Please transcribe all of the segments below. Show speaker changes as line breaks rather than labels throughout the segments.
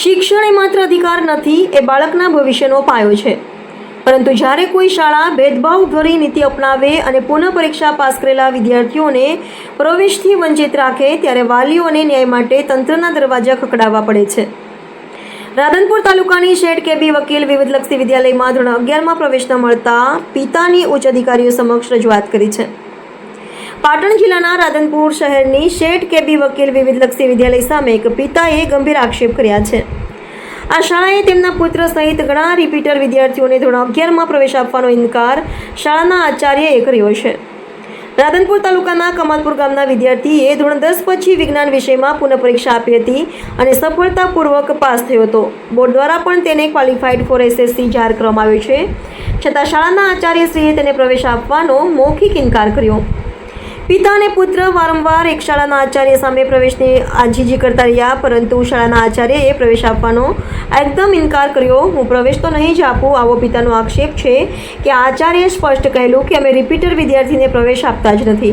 શિક્ષણ એ માત્ર અધિકાર નથી, એ બાળકના ભવિષ્યનો પાયો છે. પરંતુ જ્યારે કોઈ શાળા ભેદભાવ ભરી નીતિ અપનાવે અને પુનઃ પરીક્ષા પાસ કરેલા વિદ્યાર્થીઓને પ્રવેશથી વંચિત રાખે, ત્યારે વાલીઓને ન્યાય માટે તંત્રના દરવાજા ખખડાવવા પડે છે. રાધનપુર તાલુકાની શેઠ કેબી વકીલ વિવિધલક્ષી વિદ્યાલયમાં ધોરણ અગિયારમાં પ્રવેશ મળતા પિતાની ઉચ્ચ અધિકારીઓ સમક્ષ રજૂઆત કરી છે. પાટણ જિલ્લાના રાધનપુર શહેરની શેઠ કેબી વકીલ વિવિધલક્ષી વિદ્યાલય સામે એક પિતાએ ગંભીર આક્ષેપ કર્યા છે. આ શાળાએ તેમના પુત્ર સહિત ઘણા રિપીટર વિદ્યાર્થીઓને ધોરણ અગિયારમાં પ્રવેશ આપવાનો ઇનકાર શાળાના આચાર્યએ કર્યો છે. રાધનપુર તાલુકાના કમાલપુર ગામના વિદ્યાર્થીએ ધોરણ દસ પછી વિજ્ઞાન વિષયમાં પુનઃ પરીક્ષા આપી હતી અને સફળતાપૂર્વક પાસ થયો હતો. બોર્ડ દ્વારા પણ તેને ક્વોલિફાઈડ ફોર એસએસસી જાહેર કરવામાં આવ્યો છે. છતાં શાળાના આચાર્યશ્રીએ તેને પ્રવેશ આપવાનો મૌખિક ઇનકાર કર્યો. પિતા અને પુત્ર વારંવાર એક શાળાના આચાર્ય સામે પ્રવેશની આજીજી કરતા રહ્યા, પરંતુ શાળાના આચાર્યએ પ્રવેશ આપવાનો એકદમ ઇનકાર કર્યો. હું પ્રવેશ તો નહીં જ આપું, આવો પિતાનો આક્ષેપ છે કે આચાર્યએ સ્પષ્ટ કહેલું કે અમે રિપીટર વિદ્યાર્થીને પ્રવેશ આપતા જ નથી.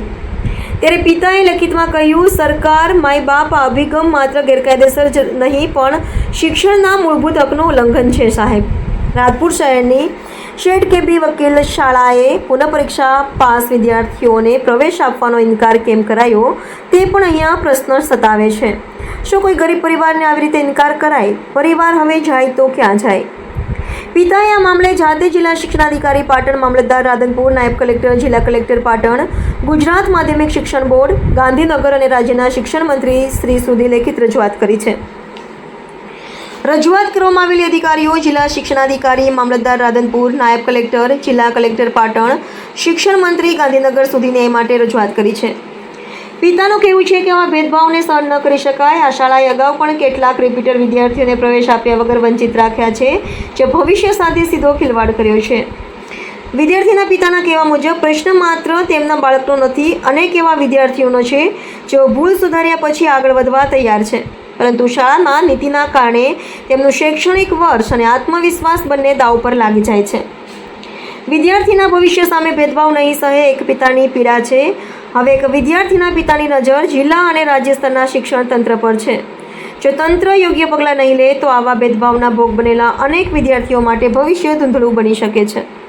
ત્યારે પિતાએ લખિતમાં કહ્યું, સરકાર, માય બાપ અભિગમ માત્ર ગેરકાયદેસર જ નહીં, પણ શિક્ષણના મૂળભૂત હકનું ઉલ્લંઘન છે, સાહેબ. રાજપુર શહેરની શેઠ કેબી વકીલ શાળાએ પુનઃ પરીક્ષા પાસ વિદ્યાર્થીઓને પ્રવેશ આપવાનો ઇનકાર કેમ કરાયો તે પણ અહીંયા પ્રશ્ન સતાવે છે. શું કોઈ ગરીબ પરિવારને આવી રીતે ઇનકાર કરાય? પરિવાર હવે જાય તો ક્યાં જાય? પિતાએ આ મામલે જાતે જિલ્લા શિક્ષણાધિકારી પાટણ મામલતદાર રાધનપુર, નાયબ કલેક્ટર, જિલ્લા કલેક્ટર પાટણ, ગુજરાત માધ્યમિક શિક્ષણ બોર્ડ, ગાંધીનગર અને રાજ્યના શિક્ષણ મંત્રી શ્રી સુધી લેખિત રજૂઆત કરી છે. રજૂઆત કરવામાં આવેલી અધિકારીઓ, જિલ્લા શિક્ષણાધિકારી, મામલતદાર રાધનપુર, નાયબ કલેક્ટર, જિલ્લા કલેક્ટર પાટણ, શિક્ષણ મંત્રી ગાંધીનગર સુધી ન્યાય માટે રજૂઆત કરી છે. પિતાનું કહેવું છે કે આવા ભેદભાવને સહન ન કરી શકાય. આ શાળાએ અગાઉ પણ કેટલાક રિપીટર વિદ્યાર્થીઓને પ્રવેશ આપ્યા વગર વંચિત રાખ્યા છે, જે ભવિષ્ય સાથે સીધો ખિલવાડ કર્યો છે. વિદ્યાર્થીના પિતાના કહેવા મુજબ, પ્રશ્ન માત્ર તેમના બાળકનો નથી, અનેક એવા વિદ્યાર્થીઓનો છે, જેઓ ભૂલ સુધાર્યા પછી આગળ વધવા તૈયાર છે. પરંતુ શાળામાં નીતિના કારણે તેમનું શૈક્ષણિક વર્ષ અને આત્મવિશ્વાસ બંને દાવ પર લાગી જાય છે. વિદ્યાર્થીના ભવિષ્ય સામે ભેદભાવ નહીં સહે એક પિતાની પીડા છે. હવે એક વિદ્યાર્થીના પિતાની નજર જિલ્લા અને રાજ્ય સ્તરના શિક્ષણ તંત્ર પર છે. જો તંત્ર યોગ્ય પગલાં નહીં લે તો આવા ભેદભાવના ભોગ બનેલા અનેક વિદ્યાર્થીઓ માટે ભવિષ્ય ધૂંધળું બની શકે છે.